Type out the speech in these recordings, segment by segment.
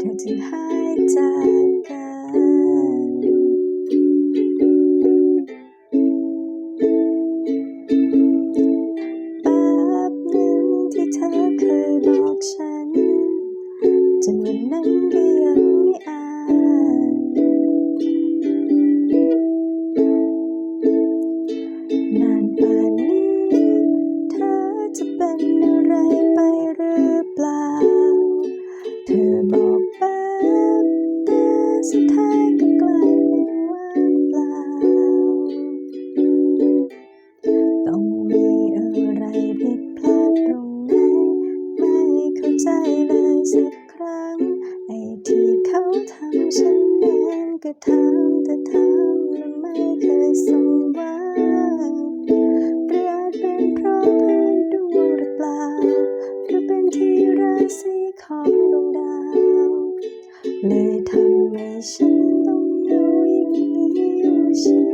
เธอจึงหายจากกัน 来，他们心动，又影，没有心。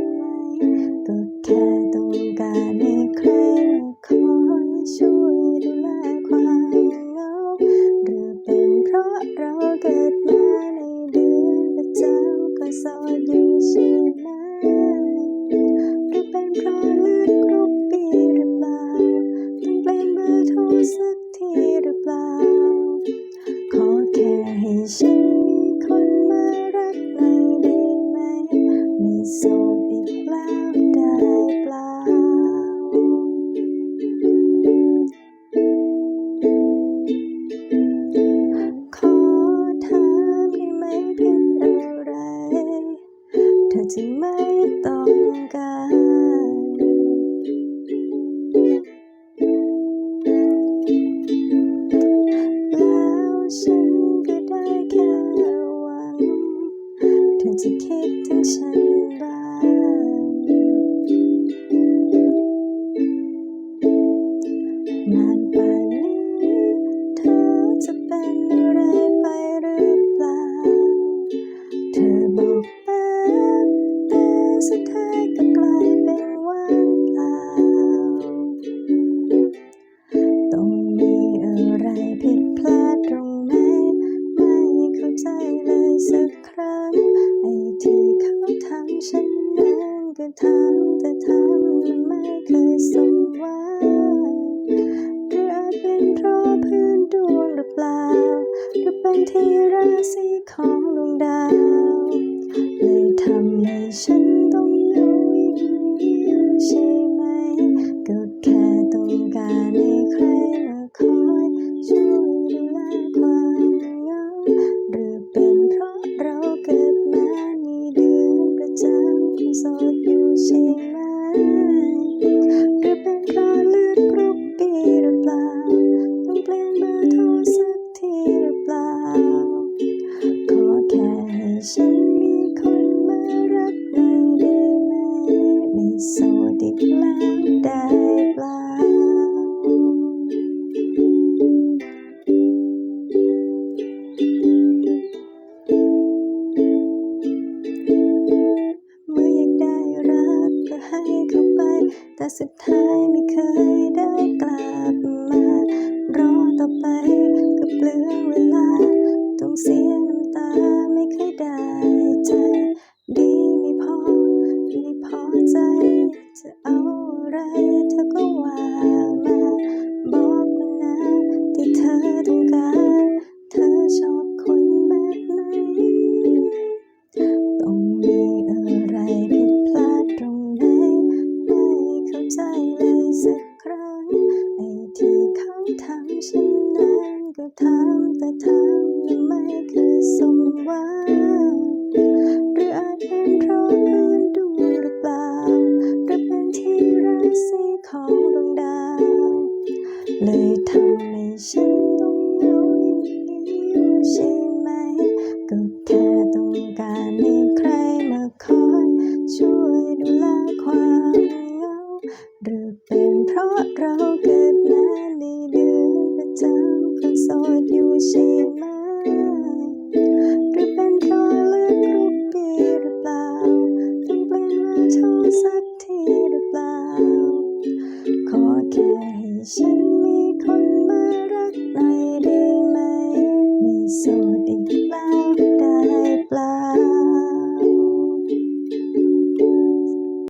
อจึงไม่ต้องการ แล้วฉันก็ได้แค่หวัง เธอจะคิดถึงฉัน แต่สุดท้ายไม่เคยได้กลับมา รอต่อไปก็เปลืองเวลา ต้องเสียน้ำตาไม่เคยได้ ถามแต่ถามยังไม่เคยสมหวังหรืออาจเป็นเพราะเพื่นดูหรือเปล่าหรือเป็นที่ราศีของดวงดาว เลยทำให้ฉัน